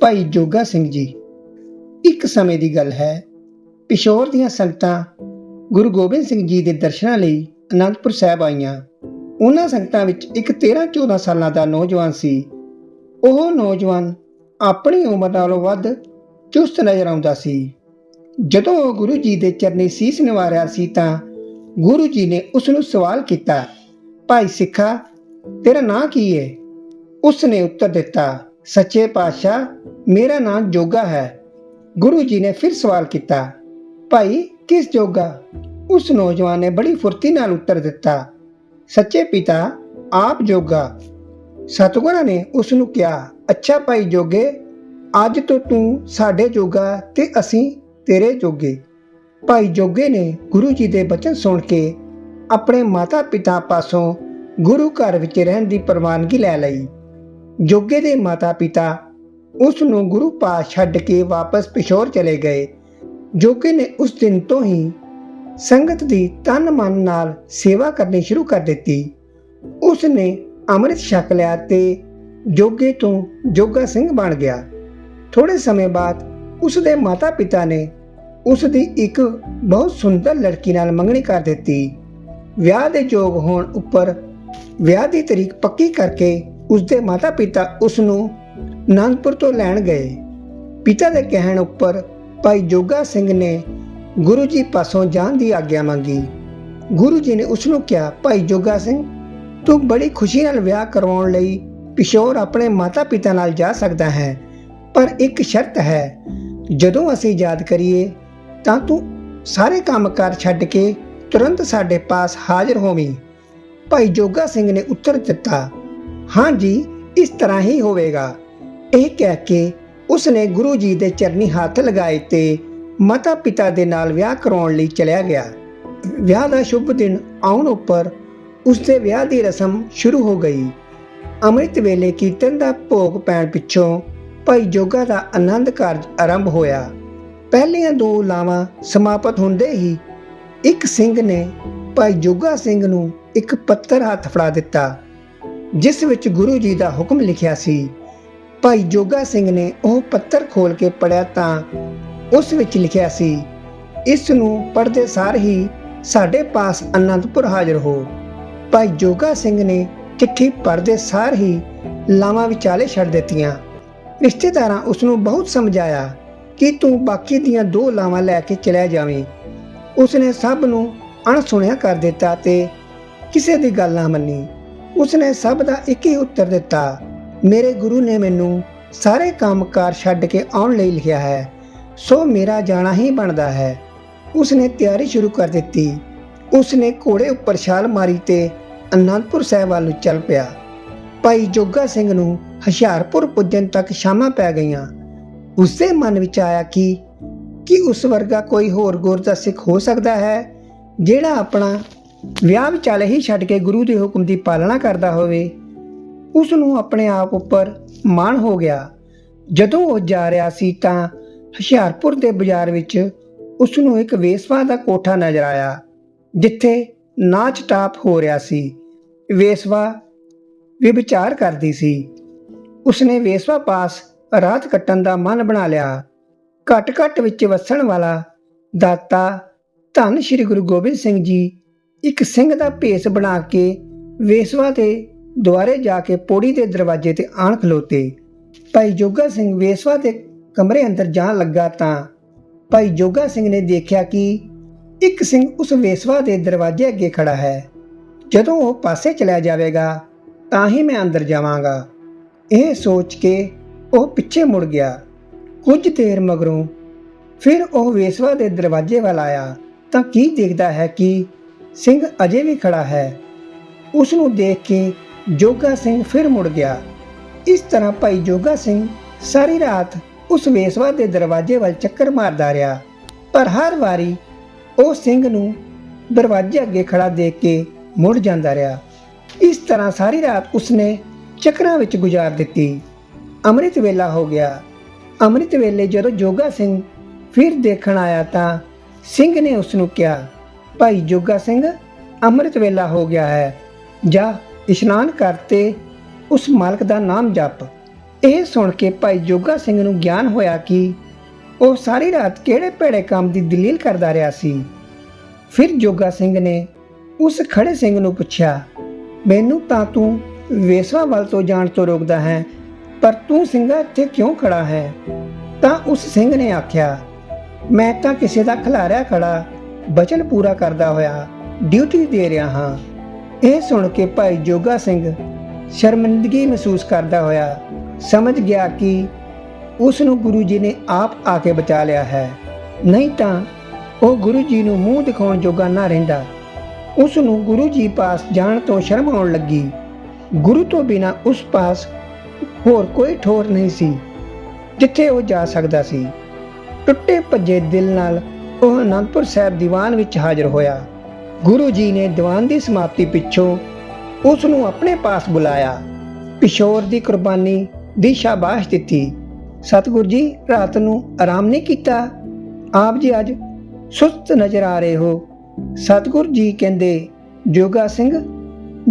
ਭਾਈ ਜੋਗਾ ਸਿੰਘ ਜੀ, ਇੱਕ ਸਮੇਂ ਦੀ ਗੱਲ ਹੈ। ਪਿਸ਼ੌਰ ਦੀਆਂ ਸੰਗਤਾਂ ਗੁਰੂ ਗੋਬਿੰਦ ਸਿੰਘ ਜੀ ਦੇ ਦਰਸ਼ਨਾਂ ਲਈ ਅਨੰਦਪੁਰ ਸਾਹਿਬ ਆਈਆਂ। ਉਹਨਾਂ ਸੰਗਤਾਂ ਵਿੱਚ ਇੱਕ 13-14 ਸਾਲਾਂ ਦਾ ਨੌਜਵਾਨ ਸੀ। ਉਹ ਨੌਜਵਾਨ ਆਪਣੀ ਉਮਰ ਨਾਲੋਂ ਵੱਧ ਚੁਸਤ ਨਜ਼ਰ ਆਉਂਦਾ ਸੀ। ਜਦੋਂ ਉਹ ਗੁਰੂ ਜੀ ਦੇ ਚਰਨੀ ਸੀਸ ਨਿਵਾਰਿਆ ਸੀ ਤਾਂ ਗੁਰੂ ਜੀ ਨੇ ਉਸ ਨੂੰ ਸਵਾਲ ਕੀਤਾ, ਭਾਈ ਸਿੱਖਾ, ਤੇਰਾ ਨਾਂ ਕੀ ਹੈ ਉਸ ਨੇ ਉੱਤਰ ਦਿੱਤਾ ਸੱਚੇ ਪਾਤਸ਼ਾਹ, ਮੇਰਾ ਨਾਮ ਜੋਗਾ ਹੈ। ਗੁਰੂ ਜੀ ਨੇ ਫਿਰ ਸਵਾਲ ਕੀਤਾ, ਭਾਈ, ਕਿਸ ਜੋਗਾ? ਉਸ ਨੌਜਵਾਨ ਨੇ ਬੜੀ ਫੁਰਤੀ ਨਾਲ ਉੱਤਰ ਦਿੱਤਾ, ਸੱਚੇ ਪਿਤਾ, ਆਪ ਜੋਗਾ। ਸਤਿਗੁਰਾਂ ਨੇ ਉਸ ਨੂੰ ਕਿਹਾ, ਅੱਛਾ ਭਾਈ ਜੋਗੇ, ਅੱਜ ਤੋਂ ਤੂੰ ਸਾਡੇ ਜੋਗਾ ਤੇ ਅਸੀਂ ਤੇਰੇ ਜੋਗੇ। ਭਾਈ ਜੋਗੇ ਨੇ ਗੁਰੂ ਜੀ ਦੇ ਬਚਨ ਸੁਣ ਕੇ ਆਪਣੇ ਮਾਤਾ ਪਿਤਾ ਪਾਸੋਂ ਗੁਰੂ ਘਰ ਵਿੱਚ ਰਹਿਣ ਦੀ ਪ੍ਰਵਾਨਗੀ ਲੈ ਲਈ। ਜੋਗੇ ਦੇ ਮਾਤਾ ਪਿਤਾ ਉਸ ਨੂੰ ਗੁਰੂ ਪਾਸ ਛੱਡ ਕੇ ਵਾਪਸ ਪਿਸ਼ੌਰ ਚਲੇ ਗਏ। ਜੋਗੇ ਨੇ ਉਸ ਦਿਨ ਤੋਂ ਹੀ ਸੰਗਤ ਦੀ ਤਨ ਮਨ ਨਾਲ ਸੇਵਾ ਕਰਨੀ ਸ਼ੁਰੂ ਕਰ ਦਿੱਤੀ। ਉਸ ਨੇ ਅੰਮ੍ਰਿਤ ਛਕ ਲਿਆ ਤੇ ਜੋਗੇ ਤੋਂ ਜੋਗਾ ਸਿੰਘ ਬਣ ਗਿਆ। ਥੋੜੇ ਸਮੇਂ ਬਾਅਦ ਉਸ ਦੇ ਮਾਤਾ ਪਿਤਾ ਨੇ ਉਸ ਦੀ ਇੱਕ ਬਹੁਤ ਸੁੰਦਰ ਲੜਕੀ ਨਾਲ ਮੰਗਣੀ ਕਰ ਦਿੱਤੀ। ਵਿਆਹ ਦੇ ਯੋਗ ਹੋਣ ਉੱਪਰ ਵਿਆਹ ਦੀ ਤਰੀਕ ਪੱਕੀ ਕਰਕੇ ਉਸ ਦੇ ਮਾਤਾ ਪਿਤਾ ਉਸ ਨੂੰ ਨਾਨਕਪੁਰ ਤੋਂ ਲੈਣ ਗਏ। ਪਿਤਾ ਦੇ ਕਹਿਣ ਉੱਪਰ ਭਾਈ ਜੋਗਾ ਸਿੰਘ ਨੇ ਗੁਰੂ ਜੀ ਪਾਸੋਂ ਜਾਣ ਦੀ ਆਗਿਆ ਮੰਗੀ। ਗੁਰੂ ਜੀ ਨੇ ਉਸ ਨੂੰ ਕਿਹਾ, ਭਾਈ ਜੋਗਾ ਸਿੰਘ, ਤੂੰ ਬੜੀ ਖੁਸ਼ੀ ਨਾਲ ਵਿਆਹ ਕਰਵਾਉਣ ਲਈ ਪਿਸ਼ੌਰ ਆਪਣੇ ਮਾਤਾ ਪਿਤਾ ਨਾਲ ਜਾ ਸਕਦਾ ਹੈ, ਪਰ ਇੱਕ ਸ਼ਰਤ ਹੈ, ਜਦੋਂ ਅਸੀਂ ਯਾਦ ਕਰੀਏ ਤਾਂ ਤੂੰ ਸਾਰੇ ਕੰਮਕਾਰ ਛੱਡ ਕੇ ਤੁਰੰਤ ਸਾਡੇ ਪਾਸ ਹਾਜ਼ਰ ਹੋਵੀਂ। ਭਾਈ ਜੋਗਾ ਸਿੰਘ ਨੇ ਉੱਤਰ ਦਿੱਤਾ ਹਾਂ ਜੀ, ਇਸ ਤਰ੍ਹਾਂ ਹੀ ਹੋਵੇਗਾ। ਇਹ ਕਹਿ ਕੇ ਉਸਨੇ ਗੁਰੂ ਜੀ ਦੇ ਚਰਨੀ ਹੱਥ ਲਗਾਏ ਤੇ ਮਾਤਾ ਪਿਤਾ ਦੇ ਨਾਲ ਵਿਆਹ ਕਰਾਉਣ ਲਈ ਚਲਿਆ ਗਿਆ। ਵਿਆਹ ਦਾ ਸ਼ੁਭ ਦਿਨ ਆਉਣ ਉੱਪਰ ਉਸ ਵਿਆਹ ਦੀ ਰਸਮ ਸ਼ੁਰੂ ਹੋ ਗਈ। ਅੰਮ੍ਰਿਤ ਵੇਲੇ ਕੀਰਤਨ ਦਾ ਭੋਗ ਪੈਣ ਪਿੱਛੋਂ ਭਾਈ ਜੋਗਾ ਦਾ ਆਨੰਦ ਕਾਰਜ ਆਰੰਭ ਹੋਇਆ। ਪਹਿਲੀਆਂ ਦੋ ਲਾਵਾਂ ਸਮਾਪਤ ਹੁੰਦੇ ਹੀ ਇੱਕ ਸਿੰਘ ਨੇ ਭਾਈ ਜੋਗਾ ਸਿੰਘ ਨੂੰ ਇੱਕ ਪੱਤਰ ਹੱਥ ਫੜਾ ਦਿੱਤਾ। ਜਿਸ ਵਿੱਚ ਗੁਰੂ ਜੀ ਦਾ ਹੁਕਮ ਲਿਖਿਆ ਸੀ, ਭਾਈ ਜੋਗਾ ਸਿੰਘ ਨੇ ਉਹ ਪੱਤਰ ਖੋਲ ਕੇ ਪੜਿਆ ਤਾਂ ਉਸ ਵਿੱਚ ਲਿਖਿਆ ਸੀ, ਇਸ ਨੂੰ ਪੜ੍ਹਦੇ ਸਾਰ ਹੀ ਸਾਡੇ ਪਾਸ ਅਨੰਦਪੁਰ ਹਾਜ਼ਰ ਹੋ। ਭਾਈ ਜੋਗਾ ਸਿੰਘ ਨੇ ਚਿੱਠੀ ਪੜ੍ਹਦੇ ਸਾਰ ਹੀ ਲਾਵਾਂ ਵਿਚਾਲੇ ਛੱਡ ਦਿੱਤੀਆਂ। ਰਿਸ਼ਤੇਦਾਰਾਂ ਉਸ ਨੂੰ ਬਹੁਤ ਸਮਝਾਇਆ ਕਿ ਤੂੰ ਬਾਕੀ ਦੀਆਂ ਦੋ ਲਾਵਾਂ ਲੈ ਕੇ ਚਲਿਆ ਜਾਵੇਂ। ਉਸ ਨੇ ਸਭ ਨੂੰ ਅਣਸੁਣਿਆ ਕਰ ਦਿੱਤਾ ਤੇ ਕਿਸੇ ਦੀ ਗੱਲ ਨਾ ਮੰਨੀ। ਉਸਨੇ ਸਭ ਦਾ ਇੱਕ ਹੀ ਉੱਤਰ ਦਿੱਤਾ, ਮੇਰੇ ਗੁਰੂ ਨੇ ਮੈਨੂੰ ਸਾਰੇ ਕੰਮਕਾਰ ਛੱਡ ਕੇ ਆਉਣ ਲਈ ਲਿਖਿਆ ਹੈ, ਸੋ ਮੇਰਾ ਜਾਣਾ ਹੀ ਬਣਦਾ ਹੈ। ਉਸਨੇ ਤਿਆਰੀ ਸ਼ੁਰੂ ਕਰ ਦਿੱਤੀ। ਉਸਨੇ ਘੋੜੇ ਉੱਪਰ ਛਾਲ ਮਾਰੀ ਤੇ ਅਨੰਦਪੁਰ ਸਾਹਿਬ ਵੱਲ ਚੱਲ ਪਿਆ। ਭਾਈ ਜੋਗਾ ਸਿੰਘ ਨੂੰ ਹੁਸ਼ਿਆਰਪੁਰ ਪੁੱਜਣ ਤੱਕ ਸ਼ਾਮਾਂ ਪੈ ਗਈਆਂ। ਉਸਦੇ ਮਨ ਵਿੱਚ ਆਇਆ ਕਿ ਕਿ ਉਸ ਵਰਗਾ ਕੋਈ ਹੋਰ ਗੁਰਦਾ ਸਿੱਖ ਹੋ ਸਕਦਾ ਹੈ, ਜਿਹੜਾ ਆਪਣਾ ਵਿਆਹ ਵਿਚਾਲੇ ਹੀ ਛੱਡ ਕੇ ਗੁਰੂ ਦੇ ਹੁਕਮ ਦੀ ਪਾਲਣਾ ਕਰਦਾ ਹੋਵੇ ਉਸ ਨੂੰ ਆਪਣੇ ਆਪ ਉੱਪਰ ਮਾਣ ਹੋ ਗਿਆ। ਜਦੋਂ ਉਹ ਜਾ ਰਿਹਾ ਸੀ ਤਾਂ ਹੁਸ਼ਿਆਰਪੁਰ ਦੇ ਬਾਜ਼ਾਰ ਵਿੱਚ ਉਸ ਨੂੰ ਇੱਕ ਵੇਸਵਾ ਦਾ ਕੋਠਾ ਨਜ਼ਰ ਆਇਆ, ਜਿੱਥੇ ਨਾਚ ਟਾਪ ਹੋ ਰਿਹਾ ਸੀ। ਵੇਸਵਾ ਵੀ ਵਿਚਾਰ ਕਰਦੀ ਸੀ। ਉਸਨੇ ਵੇਸਵਾ ਪਾਸ ਰਾਤ ਕੱਟਣ ਦਾ ਮਨ ਬਣਾ ਲਿਆ। ਘਟ ਘਟ ਵਿੱਚ ਵਸਣ ਵਾਲਾ ਦਾਤਾ ਧੰਨ ਸ਼੍ਰੀ ਗੁਰੂ ਗੋਬਿੰਦ ਸਿੰਘ ਜੀ ਇੱਕ ਸਿੰਘ ਦਾ ਭੇਸ ਬਣਾ ਕੇ ਵੇਸਵਾ ਦੇ ਦੁਆਰੇ ਜਾ ਕੇ ਪੌੜੀ ਦੇ ਦਰਵਾਜ਼ੇ ਤੇ ਆਣ ਖਲੋਤੇ। ਭਾਈ ਜੋਗਾ ਸਿੰਘ ਵੇਸਵਾ ਦੇ ਕਮਰੇ ਅੰਦਰ ਜਾਣ ਲੱਗਾ ਤਾਂ ਭਾਈ ਜੋਗਾ ਸਿੰਘ ਨੇ ਦੇਖਿਆ ਕਿ ਇੱਕ ਸਿੰਘ ਉਸ ਵੇਸਵਾ ਦੇ ਦਰਵਾਜ਼ੇ ਅੱਗੇ ਖੜਾ ਹੈ। ਜਦੋਂ ਉਹ ਪਾਸੇ ਚਲਾ ਜਾਵੇਗਾ, ਤਾਂ ਹੀ ਮੈਂ ਅੰਦਰ ਜਾਵਾਂਗਾ। ਇਹ ਸੋਚ ਕੇ ਉਹ ਪਿੱਛੇ ਮੁੜ ਗਿਆ। ਕੁਝ ਦੇਰ ਮਗਰੋਂ ਫਿਰ ਉਹ ਵੇਸਵਾ ਦੇ ਦਰਵਾਜ਼ੇ ਵੱਲ ਆਇਆ ਤਾਂ ਕੀ ਦੇਖਦਾ ਹੈ ਕਿ ਸਿੰਘ ਅਜੇ ਵੀ ਖੜਾ ਹੈ। ਉਸ ਨੂੰ ਦੇਖ ਕੇ ਜੋਗਾ ਸਿੰਘ ਫਿਰ ਮੁੜ ਗਿਆ। ਇਸ ਤਰ੍ਹਾਂ ਭਾਈ ਜੋਗਾ ਸਿੰਘ ਸਾਰੀ ਰਾਤ ਉਸ ਵੇਸਵਾ ਦੇ ਦਰਵਾਜ਼ੇ ਵੱਲ ਚੱਕਰ ਮਾਰਦਾ ਰਿਹਾ। ਪਰ ਹਰ ਵਾਰੀ ਉਹ ਸਿੰਘ ਨੂੰ ਦਰਵਾਜ਼ੇ ਅੱਗੇ ਖੜਾ ਦੇਖ ਕੇ ਮੁੜ ਜਾਂਦਾ ਰਿਹਾ। ਇਸ ਤਰ੍ਹਾਂ ਸਾਰੀ ਰਾਤ ਉਸਨੇ ਚੱਕਰਾਂ ਵਿੱਚ ਗੁਜ਼ਾਰ ਦਿੱਤੀ। ਅੰਮ੍ਰਿਤ ਵੇਲਾ ਹੋ ਗਿਆ। ਅੰਮ੍ਰਿਤ ਵੇਲੇ ਜਦੋਂ ਜੋਗਾ ਸਿੰਘ ਫਿਰ ਦੇਖਣ ਆਇਆ ਤਾਂ ਸਿੰਘ ਨੇ ਉਸ ਨੂੰ ਕਿਹਾ ਭਾਈ ਜੋਗਾ ਸਿੰਘ ਅੰਮ੍ਰਿਤ ਵੇਲਾ ਹੋ ਗਿਆ ਹੈ। ਜਾ ਇਸ਼ਨਾਨ ਕਰਤੇ ਉਸ ਮਾਲਕ ਦਾ ਨਾਮ ਜਪ। ਇਹ ਸੁਣ ਕੇ ਭਾਈ ਜੋਗਾ ਸਿੰਘ ਨੂੰ ਗਿਆਨ ਹੋਇਆ ਕਿ ਉਹ ਸਾਰੀ ਰਾਤ ਕਿਹੜੇ ਭੈੜੇ ਕੰਮ ਦੀ ਦਲੀਲ ਕਰਦਾ ਰਿਹਾ ਸੀ। ਫਿਰ ਜੋਗਾ ਸਿੰਘ ਨੇ ਉਸ ਖੜੇ ਸਿੰਘ ਨੂੰ ਪੁੱਛਿਆ, ਮੈਨੂੰ ਤਾਂ ਤੂੰ ਵੇਸਵਾ ਵੱਲ ਤੋਂ ਜਾਣ ਤੋਂ ਰੋਕਦਾ ਹੈ, ਪਰ ਤੂੰ ਸਿੰਘਾ ਇੱਥੇ ਕਿਉਂ ਖੜਾ ਹੈ? ਤਾਂ ਉਸ ਸਿੰਘ ਨੇ ਆਖਿਆ, ਮੈਂ ਤਾਂ ਕਿਸੇ ਦਾ ਖਿਲਾਰਿਆ ਖੜਾ ਬਚਨ ਪੂਰਾ ਕਰਦਾ ਹੋਇਆ ਡਿਊਟੀ ਦੇ ਰਿਹਾ ਹਾਂ। ਇਹ ਸੁਣ ਕੇ ਭਾਈ ਜੋਗਾ ਸਿੰਘ ਸ਼ਰਮਿੰਦਗੀ ਮਹਿਸੂਸ ਕਰਦਾ ਹੋਇਆ ਸਮਝ ਗਿਆ ਕਿ ਉਸ ਨੂੰ ਗੁਰੂ ਜੀ ਨੇ ਆਪ ਆ ਕੇ ਬਚਾ ਲਿਆ ਹੈ। ਨਹੀਂ ਤਾਂ ਉਹ ਗੁਰੂ ਜੀ ਨੂੰ ਮੂੰਹ ਦਿਖਾਉਣ ਜੋਗਾ ਨਾ ਰਹਿੰਦਾ। ਉਸ ਨੂੰ ਗੁਰੂ ਜੀ ਪਾਸ ਜਾਣ ਤੋਂ ਸ਼ਰਮ ਆਉਣ ਲੱਗੀ। ਗੁਰੂ ਤੋਂ ਬਿਨਾ ਉਸ ਪਾਸ ਹੋਰ ਕੋਈ ਠੋਰ ਨਹੀਂ ਸੀ, ਜਿੱਥੇ ਉਹ ਜਾ ਸਕਦਾ ਸੀ। ਟੁੱਟੇ ਭੱਜੇ ਦਿਲ ਨਾਲ ਉਹ ਅਨੰਦਪੁਰ ਸਾਹਿਬ ਦੀਵਾਨ ਵਿੱਚ ਹਾਜ਼ਰ ਹੋਇਆ। ਗੁਰੂ ਜੀ ਨੇ ਦੀਵਾਨ ਦੀ ਸਮਾਪਤੀ ਪਿੱਛੋਂ ਉਸ ਨੂੰ ਆਪਣੇ ਪਾਸ ਬੁਲਾਇਆ। ਪਿਸ਼ੋਰ ਦੀ ਕੁਰਬਾਨੀ ਦੀ ਸ਼ਾਬਾਸ਼ ਦਿੱਤੀ। ਸਤਿਗੁਰ ਜੀ, ਰਾਤ ਨੂੰ ਆਰਾਮ ਨਹੀਂ ਕੀਤਾ? ਆਪ ਜੀ ਅੱਜ ਸੁਸਤ ਨਜ਼ਰ ਆ ਰਹੇ ਹੋ। ਸਤਿਗੁਰ ਜੀ ਕਹਿੰਦੇ, ਜੋਗਾ ਸਿੰਘ,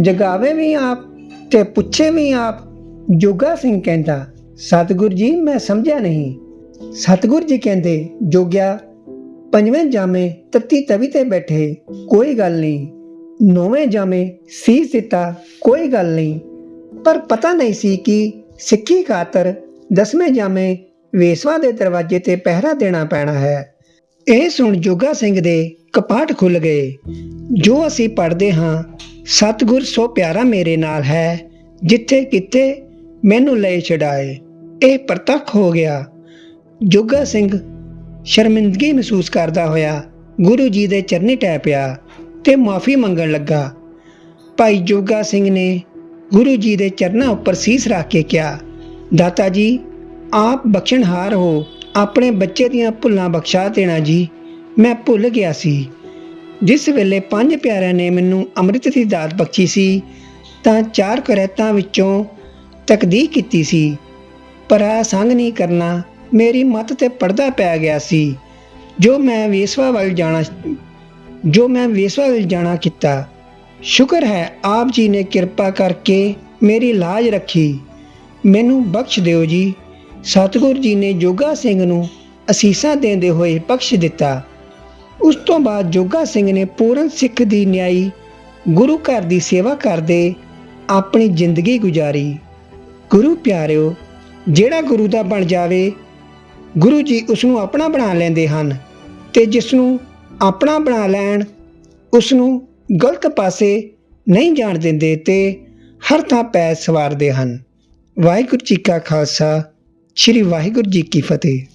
ਜਗਾਵੇ ਵੀ ਆਪ ਤੇ ਪੁੱਛੇ ਵੀ ਆਪ, ਜੋਗਾ ਸਿੰਘ ਕਹਿੰਦਾ, ਸਤਿਗੁਰ ਜੀ, ਮੈਂ ਸਮਝਿਆ ਨਹੀਂ। ਸਤਿਗੁਰ ਜੀ ਕਹਿੰਦੇ, ਜੋਗਿਆ ਪੰਜਵੇਂ ਜਾਮੇ ਤੱਤੀ ਤਵੀ ਤੇ ਬੈਠੇ, ਕੋਈ ਗੱਲ ਨਹੀਂ। ਨੌਵੇਂ ਜਾਮੇ ਸੀਸ ਦਿੱਤਾ, ਕੋਈ ਗੱਲ ਨਹੀਂ। ਪਰ ਪਤਾ ਨਹੀਂ ਸੀ ਕਿ ਸਿੱਖੀ ਖਾਤਰ ਦਸਵੇਂ ਜਾਮੇ ਵੇਸਵਾ ਦੇ ਦਰਵਾਜ਼ੇ ਤੇ ਪਹਿਰਾ ਦੇਣਾ ਪੈਣਾ ਹੈ। ਇਹ ਸੁਣ ਜੋਗਾ ਸਿੰਘ ਦੇ ਕਪਾਟ ਖੁੱਲ ਗਏ। ਜੋ ਅਸੀਂ ਪੜ੍ਹਦੇ ਹਾਂ, ਸਤਿਗੁਰ ਸੋ ਪਿਆਰਾ ਮੇਰੇ ਨਾਲ ਹੈ, ਜਿੱਥੇ ਕਿਤੇ ਮੈਨੂੰ ਲੈ ਛਡਾਏ। ਇਹ ਪ੍ਰਤੱਖ ਹੋ ਗਿਆ। ਜੋਗਾ ਸਿੰਘ ਸ਼ਰਮਿੰਦਗੀ ਮਹਿਸੂਸ ਕਰਦਾ ਹੋਇਆ ਗੁਰੂ ਜੀ ਦੇ ਚਰਨੀ ਟੈ ਪਿਆ ਤੇ ਮਾਫੀ ਮੰਗਣ ਲੱਗਾ। ਭਾਈ ਜੋਗਾ ਸਿੰਘ ਨੇ ਗੁਰੂ ਜੀ ਦੇ ਚਰਨਾਂ ਉੱਪਰ ਸੀਸ ਰੱਖ ਕੇ ਕਿਹਾ, ਦਾਤਾ ਜੀ, ਆਪ ਬਖਸ਼ਣਹਾਰ ਹੋ, ਆਪਣੇ ਬੱਚੇ ਦੀਆਂ ਭੁੱਲਾਂ ਬਖਸ਼ਾ ਦੇਣਾ ਜੀ। ਮੈਂ ਭੁੱਲ ਗਿਆ ਸੀ। ਜਿਸ ਵੇਲੇ ਪੰਜ ਪਿਆਰਿਆਂ ਨੇ ਮੈਨੂੰ ਅੰਮ੍ਰਿਤ ਦੀ ਦਾਤ ਬਖਸ਼ੀ ਸੀ, ਤਾਂ ਚਾਰ ਕਰੈਤਾਂ ਵਿੱਚੋਂ ਤਕਦੀਰ ਕੀਤੀ ਸੀ। ਪਰ ਆ ਸੰਗ ਨਹੀਂ ਕਰਨਾ ਮੇਰੀ ਮੱਤ ਤੇ ਪਰਦਾ ਪੈ ਗਿਆ ਸੀ। ਜੋ ਮੈਂ ਵੇਸਵਾ ਵੱਲ ਜਾਣਾ ਜੋ ਮੈਂ ਵੇਸਵਾ ਵੱਲ ਜਾਣਾ ਕੀਤਾ, ਸ਼ੁਕਰ ਹੈ ਆਪ ਜੀ ਨੇ ਕਿਰਪਾ ਕਰਕੇ ਮੇਰੀ ਲਾਜ ਰੱਖੀ। ਮੈਨੂੰ ਬਖਸ਼ ਦਿਓ ਜੀ। ਸਤਿਗੁਰ ਜੀ ਨੇ ਜੋਗਾ ਸਿੰਘ ਨੂੰ ਅਸੀਸਾਂ ਦਿੰਦੇ ਹੋਏ ਬਖਸ਼ ਦਿੱਤਾ। ਉਸ ਤੋਂ ਬਾਅਦ ਜੋਗਾ ਸਿੰਘ ਨੇ ਪੂਰਨ ਸਿੱਖ ਦੀ ਨਿਆਈ, ਗੁਰੂ ਘਰ ਦੀ ਸੇਵਾ ਕਰਦੇ ਆਪਣੀ ਜ਼ਿੰਦਗੀ ਗੁਜ਼ਾਰੀ। ਗੁਰੂ ਪਿਆਰਿਓ, ਜਿਹੜਾ ਗੁਰੂ ਦਾ ਬਣ ਜਾਵੇ ਗੁਰੂ ਜੀ ਉਸ ਨੂੰ ਆਪਣਾ ਬਣਾ ਲੈਂਦੇ ਹਨ ਤੇ ਜਿਸ ਨੂੰ ਆਪਣਾ ਬਣਾ ਲੈਣ ਉਸ ਨੂੰ ਗਲਤ ਪਾਸੇ ਨਹੀਂ ਜਾਣ ਦਿੰਦੇ ਤੇ ਹਰ ਥਾਂ ਪੈ ਸਵਾਰਦੇ ਹਨ। ਵਾਹਿਗੁਰੂ ਜੀ ਕਾ ਖਾਲਸਾ, ਸ੍ਰੀ ਵਾਹਿਗੁਰੂ ਜੀ ਕੀ ਫਤਿਹ।